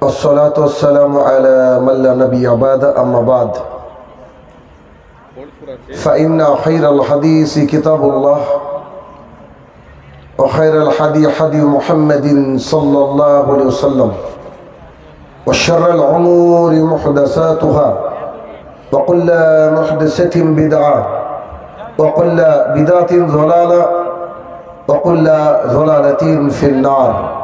والصلاة والسلام على من لا نبي بعد أما بعد. فإن خير الحديث كتاب الله وخير الحدي حدي محمد صلى الله عليه وسلم وشر الأمور محدثاتها وكل محدثة بدعة وكل بدعة ضلالة وكل ضلالة في النار.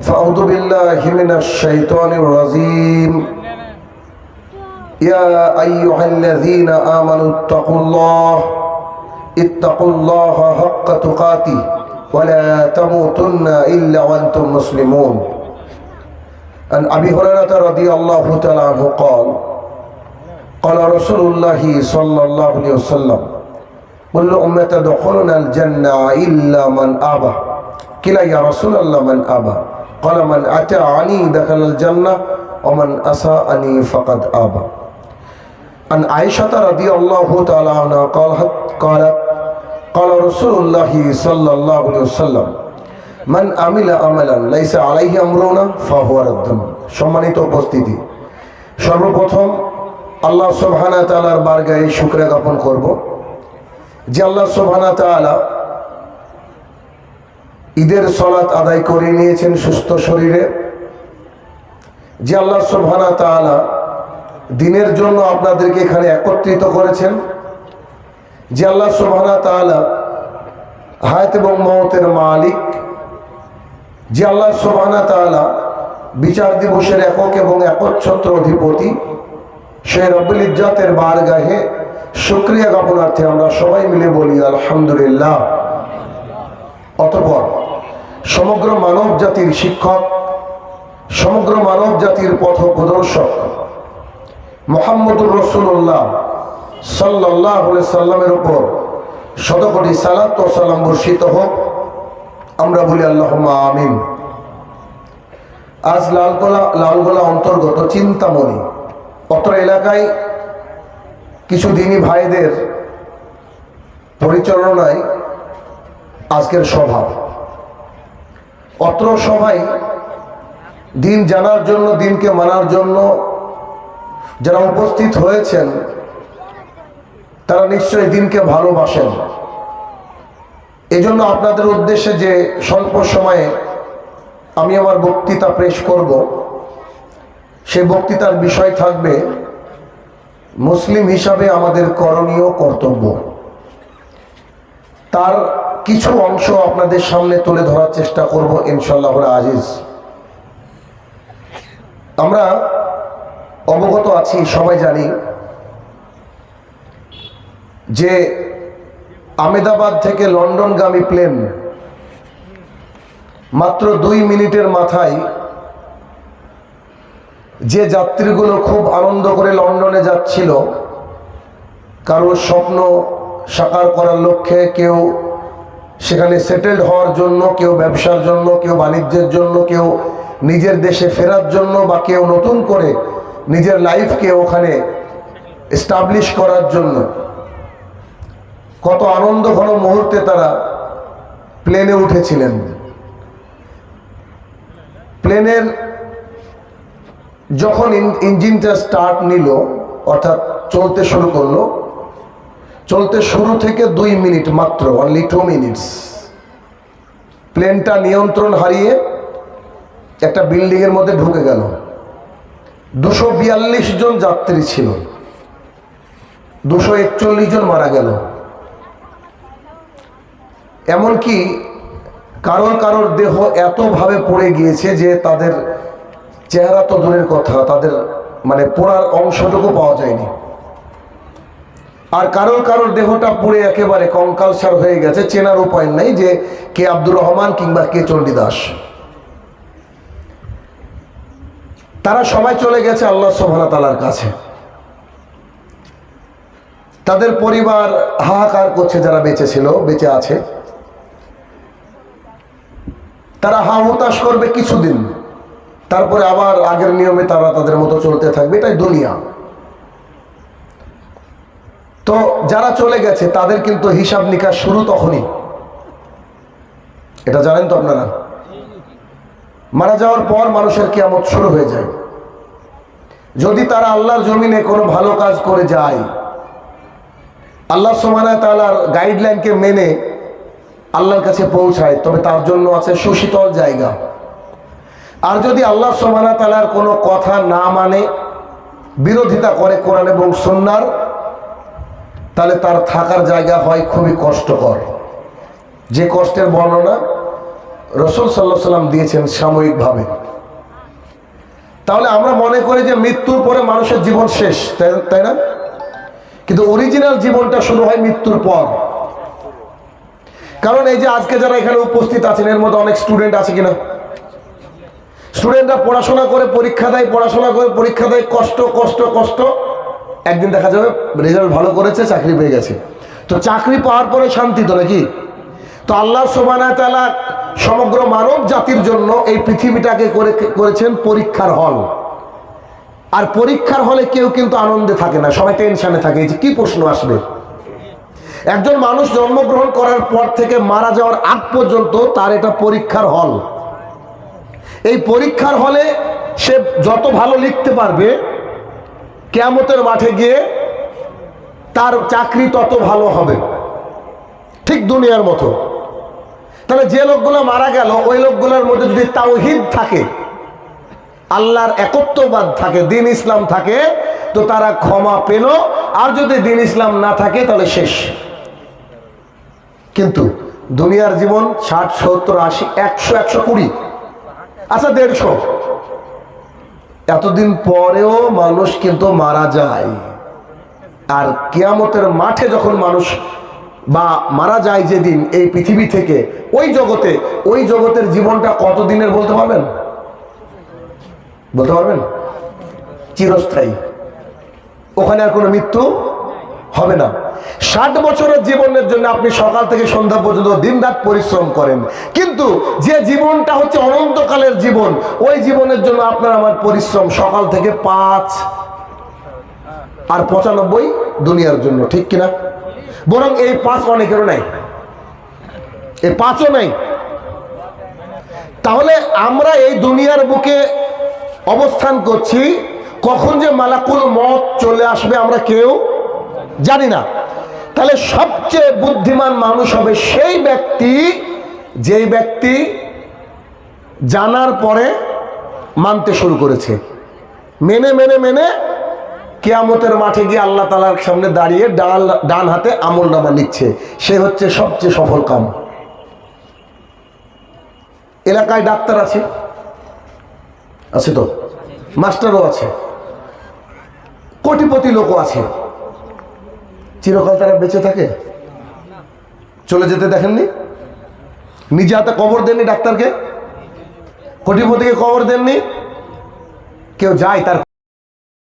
فأعوذ بالله من الشيطان الرجيم يا أيها الذين آمنوا اتقوا الله اتقوا الله حق تقاته ولا تموتن إلا وأنتم مسلمون عن أبي هريرة رضي الله تعالى عنه قال قال رسول الله صلى الله عليه وسلم كل أمة تدخلنا الجنة إلا من أبى كلا يا رسول الله من أبى قال من أتعني دخل الجنة ومن أساءني فقد أبى عن عائشة رضي الله تعالى عنها قالت قالت قال رسول الله صلى الله عليه وسلم من عمل عملا ليس عليه أمرنا فهو رد সম্মানিত উপস্থিতি সর্বপ্রথম আল্লাহ সুবহানা তাআলার বারগায়ে শুকরিয়া জ্ঞাপন করব যে আল্লাহ সুবহানা তাআলা ঈদের আদায় করে নিয়েছেন সুস্থ শরীরে। যে আল্লাহ সুবহানা তাআলা দিনের জন্য আপনাদেরকে এখানে একত্রিত করেছেন, যে আল্লাহ সুবহানা তাআলা হায়াত এবং মহতের মালিক, যে আল্লাহ সুবহানা তাআলা বিচার দিবসের একক এবং একচ্ছত্র অধিপতি সে রব্বুল ইজ্জাতের বারগাহে শুক্রিয়া জ্ঞাপনার্থে আমরা সবাই মিলে বলি আলহামদুলিল্লাহ। অতপর সমগ্র মানব জাতির শিক্ষক, সমগ্র মানব জাতির পথ প্রদর্শক মোহাম্মদুর রসুল্লাহ সাল্লাহ সাল্লামের উপর শতকোটি সালাত ও সালাম বর্ষিত হোক, আমরা বলি আল্লাহ আমিন। আজ লালগোলা লালগোলা অন্তর্গত চিন্তামণি, অত্র এলাকায় কিছু দিনী ভাইদের পরিচালনায় আজকের সভা। অত্র সভায় দিন জানার জন্য, দিনকে মানার জন্য যারা উপস্থিত হয়েছেন, তারা নিশ্চয়ই দিনকে ভালোবাসেন। এজন্য আপনাদের উদ্দেশ্যে যে স্বল্প সময়ে আমি আমার বক্তৃতা পেশ করব সে বক্তৃতার বিষয় থাকবে মুসলিম হিসাবে আমাদের করণীয় কর্তব্য। তার কিছু অংশ আপনাদের সামনে তুলে ধরার চেষ্টা করব ইনশাল্লাহ আজিজ। আমরা অবগত আছি, সবাই জানি, যে আমেদাবাদ থেকে লন্ডনগামী প্লেন মাত্র দুই মিনিটের মাথায় যে যাত্রীগুলো খুব আনন্দ করে লন্ডনে যাচ্ছিল, কারোর স্বপ্ন সাকার করার লক্ষ্যে, কেউ সেখানে সেটেলড হওয়ার জন্য, কেউ ব্যবসার জন্য, কেউ বাণিজ্যের জন্য, কেউ নিজের দেশে ফেরার জন্য বা কেউ নতুন করে নিজের লাইফকে ওখানে এস্টাবলিশ করার জন্য। কত আনন্দ ঘন মুহূর্তে তারা প্লেনে উঠেছিলেন। প্লেনের যখন ইঞ্জিনটা স্টার্ট নিল, অর্থাৎ চলতে শুরু করল চলতে শুরু থেকে দুই মিনিট মাত্র অনলি টু মিনিটস প্লেনটা নিয়ন্ত্রণ হারিয়ে একটা বিল্ডিংয়ের মধ্যে ঢুকে গেল। দুশো বিয়াল্লিশ জন যাত্রী ছিল। দুশো একচল্লিশ জন মারা গেল। এমনকি কারোর কারোর দেহ এতভাবে পড়ে গিয়েছে যে তাদের চেহারা তো দূরের কথা, তাদের মানে পোড়ার অংশটুকু পাওয়া যায়নি। আর কারোর কারোর দেহটা পুড়ে একেবারে কঙ্কালসার হয়ে গেছে, চেনার উপায় নেই যে কে আব্দুর রহমান কিংবা কে চণ্ডীদাস তারা সবাই চলে গেছে আল্লাহ সোহানা তালার কাছে। তাদের পরিবার হাহাকার করছে যারা বেঁচে ছিল, বেঁচে আছে। তারা হা হতাশ করবে কিছুদিন, তারপরে আবার আগের নিয়মে তারা তাদের মতো চলতে থাকবে, এটাই দুনিয়া। তো যারা চলে গেছে, তাদের কিন্তু হিসাব নিকাশ শুরু তখনই। এটা জানেন তো আপনারা? মারা যাওয়ার পর মানুষের কিয়ামত শুরু হয়ে যায়। যদি তারা আল্লাহর জমিনে কোনো ভালো কাজ করে যায়, আল্লাহ সোমানা তালার গাইডলাইনকে মেনে আল্লাহর কাছে পৌঁছায়, তবে তার জন্য আছে সুশীতল জায়গা। আর যদি আল্লাহ সোমানা তালার কোনো কথা না মানে বিরোধিতা করে কোরআন এবং সন্ন্যার তাহলে তার থাকার জায়গা হয় খুবই কষ্টকর। যে কষ্টের বর্ণনা রসুল সাল্লাহ সাল্লাম দিয়েছেন সাময়িকভাবে। তাহলে আমরা মনে করি যে মৃত্যুর পরে মানুষের জীবন শেষ, তাই না? কিন্তু অরিজিনাল জীবনটা শুরু হয় মৃত্যুর পর। কারণ এই যে আজকে যারা এখানে উপস্থিত আছেন, এর মধ্যে অনেক স্টুডেন্ট আছে কিনা? স্টুডেন্টরা পড়াশোনা করে, পরীক্ষা দেয়, পড়াশোনা করে, পরীক্ষা দেয়, কষ্ট কষ্ট কষ্ট। একদিন দেখা যাবে রেজাল্ট ভালো করেছে, চাকরি পেয়ে গেছে। তো চাকরি পাওয়ার পরে শান্তি তো নাকি? তো আল্লাহ সোবানা তালা সমগ্র মানব জাতির জন্য এই পৃথিবীটাকে করে করেছেন পরীক্ষার হল। আর পরীক্ষার হলে কেউ কিন্তু আনন্দে থাকে না, সবাই টেনশনে থাকে। যে কি প্রশ্ন আসবে? একজন মানুষ জন্মগ্রহণ করার পর থেকে মারা যাওয়ার আগ পর্যন্ত তার এটা পরীক্ষার হল। এই পরীক্ষার হলে সে যত ভালো লিখতে পারবে কেয়ামতের মাঠে গিয়ে তার চাকরি তত ভালো হবে। ঠিক দুনিয়ার মতো। তাহলে যে লোকগুলো মারা গেল, ওই লোকগুলোর মধ্যে যদি তাওহিদ থাকে, আল্লাহর একত্ববাদ থাকে, দিন ইসলাম থাকে, তো তারা ক্ষমা পেল। আর যদি দিন ইসলাম না থাকে, তাহলে শেষ। কিন্তু দুনিয়ার জীবন ষাট, সত্তর, আশি, একশো একশো কুড়ি আচ্ছা দেড়শো। এতদিন পরেও মানুষ কিন্তু মারা যায়। আর কিয়ামতের মাঠে যখন মানুষ বা মারা যায় যেদিন এই পৃথিবী থেকে, ওই জগতে, ওই জগতের জীবনটা কতদিনের বলতে পারবেন? বলতে পারবেন? চিরস্থায়ী। ওখানে আর কোনো মৃত্যু হবে না। ষাট বছরের জীবনের জন্য আপনি সকাল থেকে সন্ধ্যা পর্যন্ত দিন রাত পরিশ্রম করেন। কিন্তু যে জীবনটা হচ্ছে অনন্তকালের জীবন, ওই জীবনের জন্য আপনার আমার পরিশ্রম সকাল থেকে পাঁচ আর পঁচানব্বই দুনিয়ার জন্য, ঠিক কিনা? বরং এই পাঁচ অনেকেরও নাই। এই পাঁচও নাই। তাহলে আমরা এই দুনিয়ার বুকে অবস্থান করছি, কখন যে মালাকুল মত চলে আসবে আমরা কেউ জানি না। তাহলে সবচেয়ে বুদ্ধিমান মানুষ হবে সেই ব্যক্তি, যেই ব্যক্তি জানার পরে মানতে শুরু করেছে। মেনে মেনে মেনে কেয়ামতের মাঠে গিয়ে আল্লাহ তালার সামনে দাঁড়িয়ে ডান ডান হাতে আমল নামা নিচ্ছে। সে হচ্ছে সবচেয়ে সফল কাম। এলাকায় ডাক্তার আছে? আছে তো? মাস্টারও আছে। কোটিপতি লোকও আছে। চিরকাল তারা বেঁচে থাকে? চলে যেতে দেখেননি? নিজে হাতে কবর দেননি ডাক্তারকে? কোটিপতিকে কবর দেননি? কেউ যায় তার